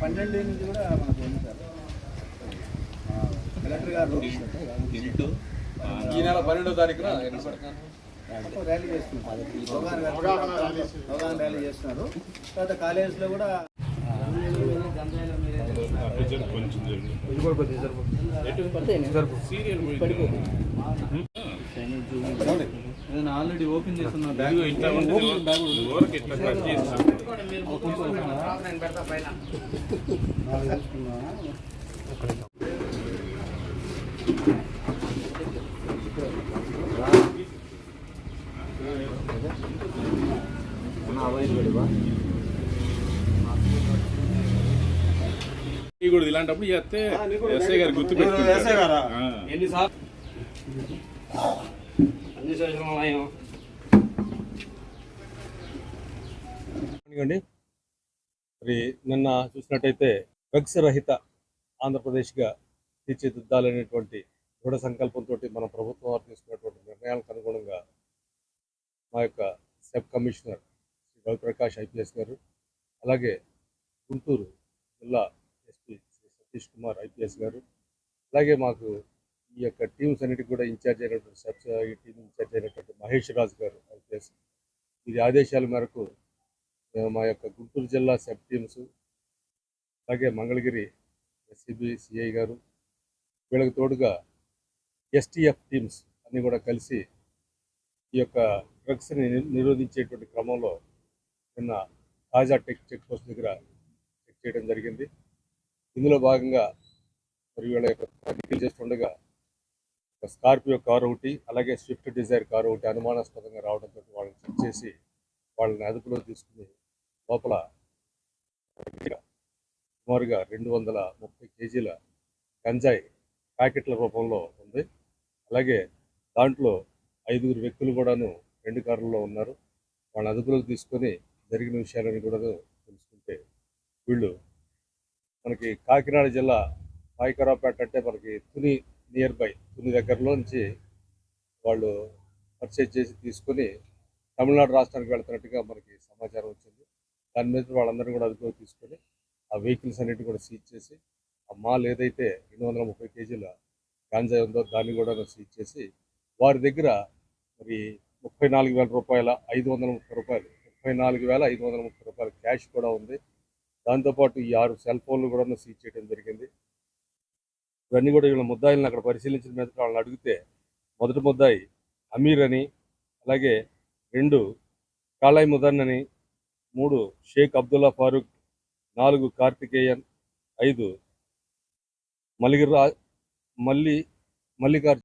పన్నెండు నుంచి కూడా మనకు ఉంది సార్ కలెక్టర్ గారు ఈ నెల పన్నెండో తారీఖున ర్యాలీ చేస్తున్నారు అవగాహన ర్యాలీ చేస్తున్నారు తర్వాత కాలేజెస్లో కూడా ఏదైనా ఆల్రెడీ ఓపెన్ చేస్తున్న బ్యాగ్ ఈ కూడా ఇలాంటప్పుడు చేస్తే. ఎస్ఐ గారు? గుర్తు ఎస్ఐ గారా? మరి నిన్న చూసినట్టయితే డ్రగ్స్ రహిత ఆంధ్రప్రదేశ్గా తీర్చిదిద్దాలనేటువంటి దృఢ సంకల్పంతో మన ప్రభుత్వం వారు తీసుకున్నటువంటి నిర్ణయాలకు అనుగుణంగా మా యొక్క sub commissioner Shri Raviprakash IPS గారు అలాగే గుంటూరు జిల్లా ఎస్పీ శ్రీ సతీష్ కుమార్ ఐపీఎస్ గారు అలాగే మాకు ఈ యొక్క టీమ్స్ అన్నిటికి కూడా ఇన్ఛార్జ్ అయినటువంటి సబ్ ఈ టీం ఇన్ఛార్జ్ అయినటువంటి మహేష్ రాజు గారు ఐపీఎస్ ఇది ఆదేశాల మేరకు మేము మా యొక్క గుంటూరు జిల్లా సబ్ టీమ్స్ అలాగే మంగళగిరి ఎస్సీబీ సిఐ గారు వీళ్ళకి తోడుగా ఎస్టీఎఫ్ టీమ్స్ అన్నీ కూడా కలిసి ఈ యొక్క డ్రగ్స్ని నిరోధించేటువంటి క్రమంలో నిన్న తాజా టెక్ చెక్ పోస్ట్ దగ్గర చెక్ చేయడం జరిగింది. ఇందులో భాగంగా మరి వీళ్ళ యొక్క తనిఖీలు చేస్తుండగా ఒక స్కార్పియో కారు ఒకటి అలాగే స్విఫ్ట్ డిజైర్ కారు ఒకటి అనుమానాస్పదంగా రావడంతో వాళ్ళని చెక్ చేసి వాళ్ళని అదుపులో తీసుకుని లోపల సుమారుగా రెండు వందల ముప్పై కేజీల గంజాయి ప్యాకెట్ల రూపంలో ఉంది. అలాగే దాంట్లో ఐదుగురు వ్యక్తులు కూడాను రెండు కార్లలో ఉన్నారు. వాళ్ళని అదుపులోకి తీసుకొని జరిగిన విషయాలని కూడా తెలుసుకుంటే వీళ్ళు మనకి కాకినాడ జిల్లా పాయకరావుపేట అంటే మనకి తుని నియర్ బై తుని దగ్గరలో నుంచి వాళ్ళు పర్చేజ్ చేసి తీసుకొని తమిళనాడు రాష్ట్రానికి వెళ్తున్నట్టుగా మనకి సమాచారం వచ్చింది. దాని మీద వాళ్ళందరూ కూడా అదుపులో తీసుకొని ఆ వెహికల్స్ అన్నిటి కూడా సీజ్ చేసి ఆ మాల్ ఏదైతే రెండు వందల ముప్పై కేజీల గాంజా ఉందో దాన్ని కూడా సీజ్ చేసి వారి దగ్గర మరి ముప్పై నాలుగు వేల రూపాయల ఐదు వందల ముప్పై రూపాయలు ముప్పై నాలుగు వేల ఐదు వందల ముప్పై రూపాయల క్యాష్ కూడా ఉంది. దాంతోపాటు ఈ ఆరు సెల్ ఫోన్లు కూడా సీజ్ చేయడం జరిగింది. ఇవన్నీ కూడా వీళ్ళ ముద్దాయిలను అక్కడ పరిశీలించిన మీద వాళ్ళని అడిగితే మొదటి ముద్దాయి అమీర్ అని అలాగే రెండు కాళాయ్ ముదన్ అని మూడు షేక్ అబ్దుల్లా ఫారూక్ నాలుగు కార్తికేయన్ ఐదు మల్లిగిరా మల్లి మల్లికార్జున